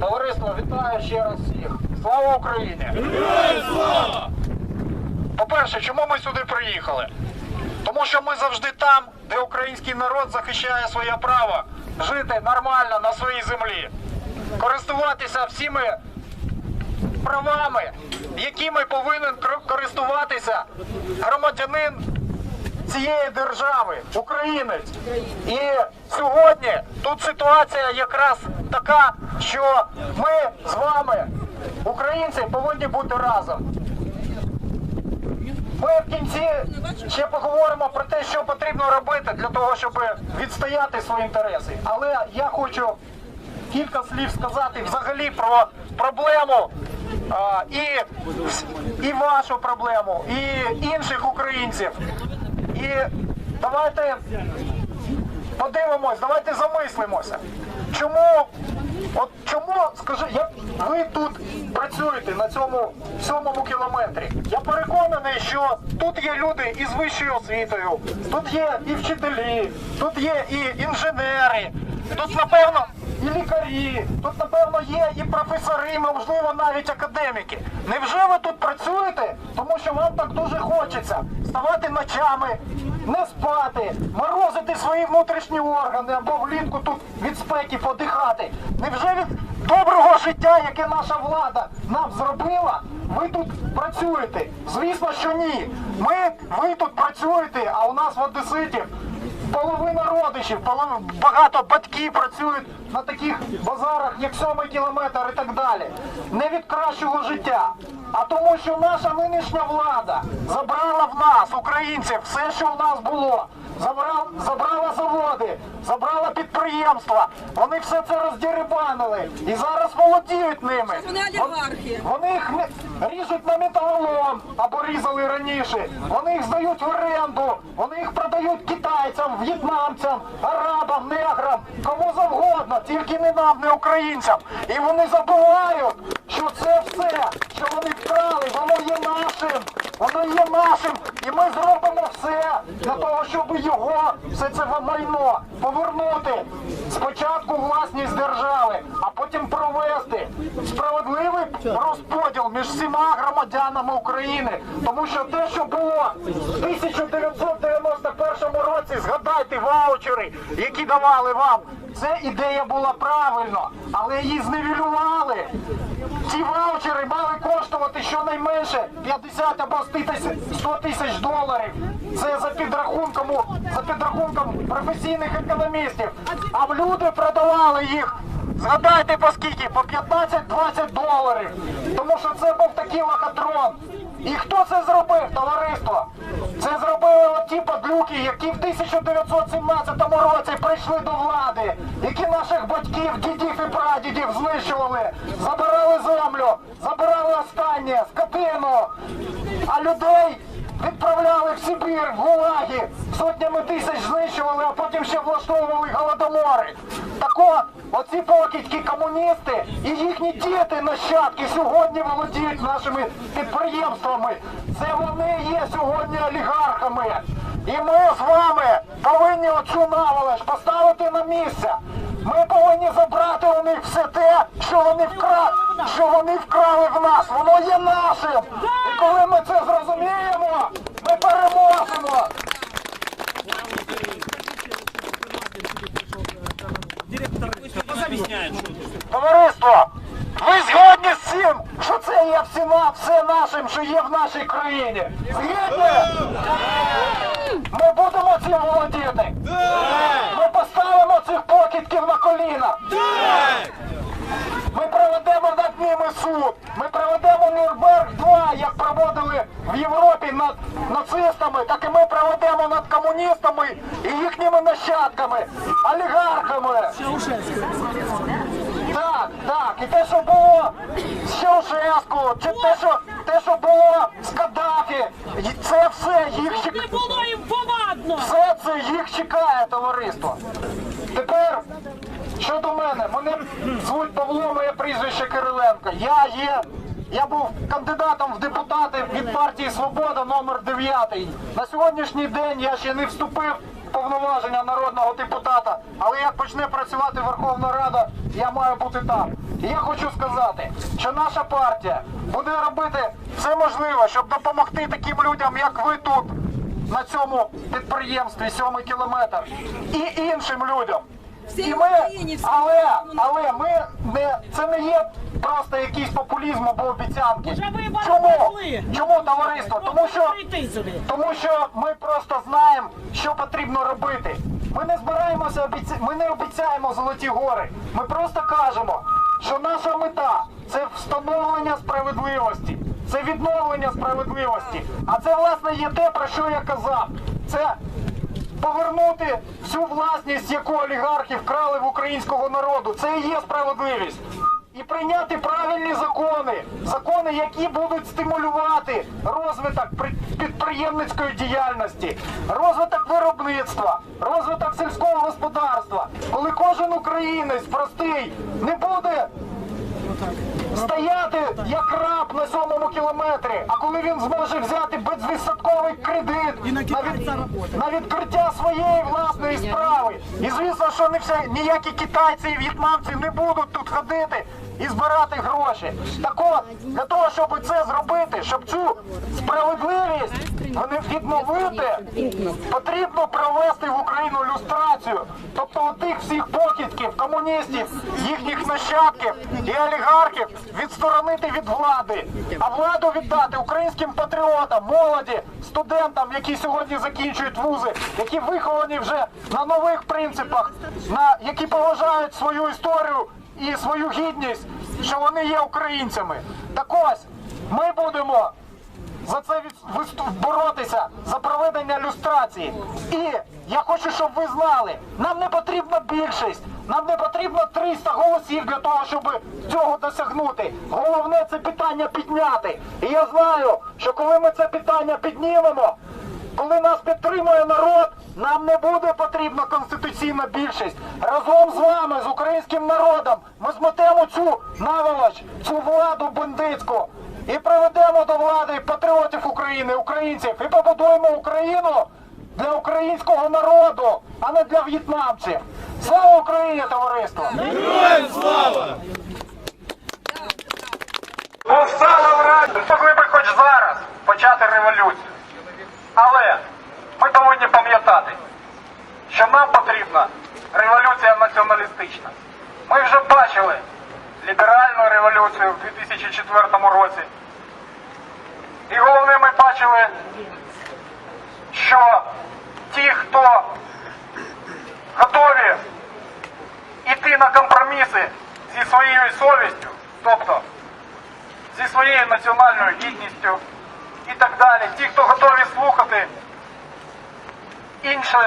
Товариство, вітаю ще раз всіх. Слава Україні! По-перше, чому ми сюди приїхали? Тому що ми завжди там, де український народ захищає своє право жити нормально на своїй землі, користуватися всіми правами, якими повинен користуватися громадянин цієї держави, українець. І сьогодні тут ситуація якраз така, що ми з вами, українці, повинні бути разом. Ми в кінці ще поговоримо про те, що потрібно робити для того, щоб відстояти свої інтереси. Але я хочу кілька слів сказати взагалі про проблему а, і, і вашу проблему, і інших українців. І давайте подивимось, давайте замислимося. Чому, от чому, скажи, як ви тут працюєте на цьому сьомому кілометрі? Я переконаний, що тут є люди із вищою освітою, тут є і вчителі, тут є і інженери, тут напевно і лікарі, тут напевно є і професори, можливо, навіть академіки. Невже ви тут працюєте? Тому що вам так дуже хочеться вставати ночами, не спати, морозити свої внутрішні органи або влітку тут від спеки подихати. Невже від доброго життя, яке наша влада нам зробила, ви тут працюєте? Звісно, що ні. Ми, ви тут працюєте, а у нас в Одеситів половина родичів, половина, багато батьків працюють на таких базарах, як сьомий кілометр і так далі. Не від кращого життя, а тому, що наша нинішня влада забрала в нас, українців, все, що в нас було. Забрала, забрала заводи, забрала підприємства. Вони все це роздірибанили і зараз володіють ними. Вони олігархи. Вони їх ріжуть на металолом або різали раніше. Вони їх здають в оренду, вони їх продають китайцям, в'єтнамцям, арабам, неграм, кому завгодно, тільки не нам, не українцям. І вони забувають, що це все, що вони вкрали, воно є нашим. Воно є нашим, і ми зробимо все для того, щоб його, все це майно повернути спочатку власність держави, а потім провести справедливий розподіл між всіма громадянами України. Тому що те, що було в 1991 році, згадайте ваучери, які давали вам. Це ідея була правильно, але її зневілювали. Ці ваучери мали коштувати щонайменше 50 або 100 тисяч, доларів. Це за підрахунком, за підрахунком професійних економістів. А люди продавали їх. Згадайте по скільки? По 15-20 доларів. Тому що це був такий лохотрон. І хто це зробив, товариство? Це зробили ті падлюки, які в 1917 році прийшли до влади, які наших батьків, дідів і прадідів знищували, забирали землю, забирали останнє, скотину, а людей відправляли в Сибір, в гулаги, сотнями тисяч знищували, а потім ще влаштовували голодомори. Так от, оці покидькі комуністи і їхні діти, нащадки, сьогодні володіють нашими підприємствами. Це вони є сьогодні олігархами. І ми з вами повинні оцю наволоч поставити на місце. Ми повинні забрати у них все те, що вони вкрали, що вони вкрали в нас. Воно є нашим. І коли ми це зрозуміємо, ми переможемо. Товариство, ви згодні з цим, що це є всіма, все нашим, що є в нашій країні? Згідні? Ми будемо цим володіти. Суд. Ми проведемо Нюрнберг 2, як проводили в Європі над нацистами, так і ми проведемо над комуністами і їхніми нащадками, олігархами. Так, так, і те, що було з Чаушеску, чи те, що те, що було з Каддафі, це все їх чекає. було їм повадно. Все це їх чекає, товариство. Тепер щодо мене, мене звуть Павло, моє прізвище Кириленко. Я є. Я був кандидатом в депутати від партії Свобода номер 9. На сьогоднішній день я ще не вступив в повноваження народного депутата, але як почне працювати Верховна Рада, я маю бути там. І я хочу сказати, що наша партія буде робити все можливе, щоб допомогти таким людям, як ви тут, на цьому підприємстві, сьомий кілометр, і іншим людям. І ми, але, але ми не це не є просто якийсь популізм або обіцянки. Чому? Чому товариство? Тому що тому що ми просто знаємо, що потрібно робити. Ми не збираємося обіця... ми не обіцяємо золоті гори. Ми просто кажемо, що наша мета це встановлення справедливості, це відновлення справедливості. А це власне є те, про що я казав. Це повернути всю власність, яку олігархи вкрали в українського народу. Це і є справедливість. І прийняти правильні закони, закони, які будуть стимулювати розвиток при- підприємницької діяльності, розвиток виробництва, розвиток сільського господарства, коли кожен українець простий не буде стояти як раб на сьомому кілометрі. А коли він зможе взяти безвідсотковий кредит на, від- на відкриття своєї власної справи. І звісно, що не все ніякі китайці і в'єтнамці не будуть тут ходити і збирати гроші. Так от, для того, щоб це зробити, щоб цю справедливість вони відновити, потрібно провести в Україну люстрацію. Тобто отих всіх покидьків, комуністів, їхніх нащадків і олігархів відсторонити від влади, а владу віддати українським патріотам, молоді, студентам, які сьогодні закінчують вузи, які виховані вже на нових принципах, на які поважають свою історію і свою гідність, що вони є українцями. Так ось ми будемо за це боротися за проведення люстрації. І я хочу, щоб ви знали, нам не потрібна більшість, нам не потрібно 300 голосів для того, щоб цього досягнути. Головне це питання підняти. І я знаю, що коли ми це питання піднімемо, коли нас підтримує народ, нам не буде потрібна конституційна більшість. Разом з вами, з українським народом, ми змотемо цю наволоч, цю владу бандитську і приведемо до влади патріотів України, українців, і побудуємо Україну для українського народу, а не для в'єтнамців. Слава Україні, товариство! Повстала враг! Могли би хоч зараз почати революцію. Але ми повинні пам'ятати, що нам потрібна революція націоналістична. Ми вже бачили ліберальну революцію в 2004 році. І головне, ми бачили, що ті, хто готові йти на компроміси зі своєю совістю, тобто зі своєю національною гідністю і так далі. Ті, хто готові слухати інші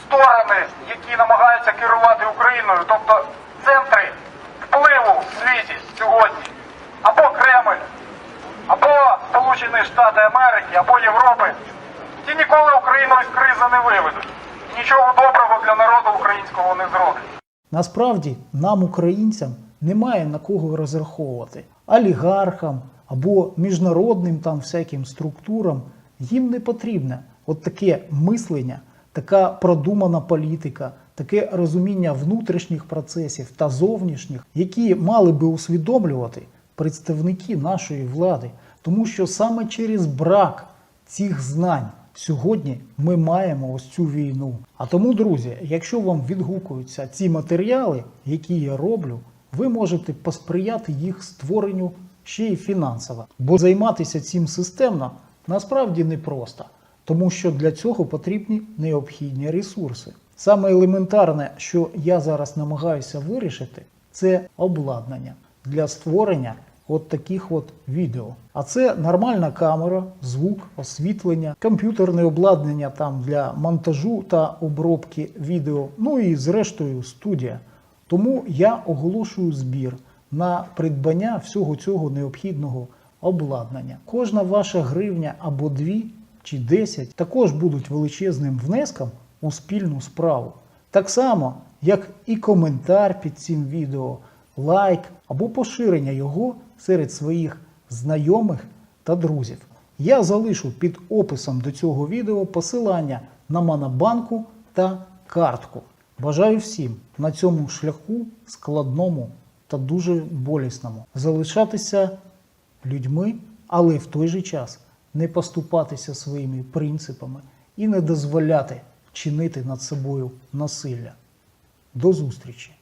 сторони, які намагаються керувати Україною, тобто центри впливу в світі сьогодні, або Кремль, або Сполучені Штати Америки, або Європи, ті ніколи Україну із кризи не виведуть. Нічого доброго для народу українського не зроблять. Насправді нам, українцям, немає на кого розраховувати. Олігархам або міжнародним там всяким структурам їм не потрібне от таке мислення, така продумана політика, таке розуміння внутрішніх процесів та зовнішніх, які мали би усвідомлювати представники нашої влади, тому що саме через брак цих знань сьогодні ми маємо ось цю війну. А тому, друзі, якщо вам відгукуються ці матеріали, які я роблю, ви можете посприяти їх створенню ще й фінансово. Бо займатися цим системно насправді непросто, тому що для цього потрібні необхідні ресурси. Саме елементарне, що я зараз намагаюся вирішити, це обладнання для створення от таких от відео. А це нормальна камера, звук, освітлення, комп'ютерне обладнання там для монтажу та обробки відео, ну і зрештою студія. Тому я оголошую збір на придбання всього цього необхідного обладнання. Кожна ваша гривня або дві чи десять також будуть величезним внеском у спільну справу. Так само, як і коментар під цим відео, лайк або поширення його серед своїх знайомих та друзів. Я залишу під описом до цього відео посилання на Монобанку та картку. Бажаю всім на цьому шляху складному та дуже болісному залишатися людьми, але в той же час не поступатися своїми принципами і не дозволяти чинити над собою насилля. До зустрічі!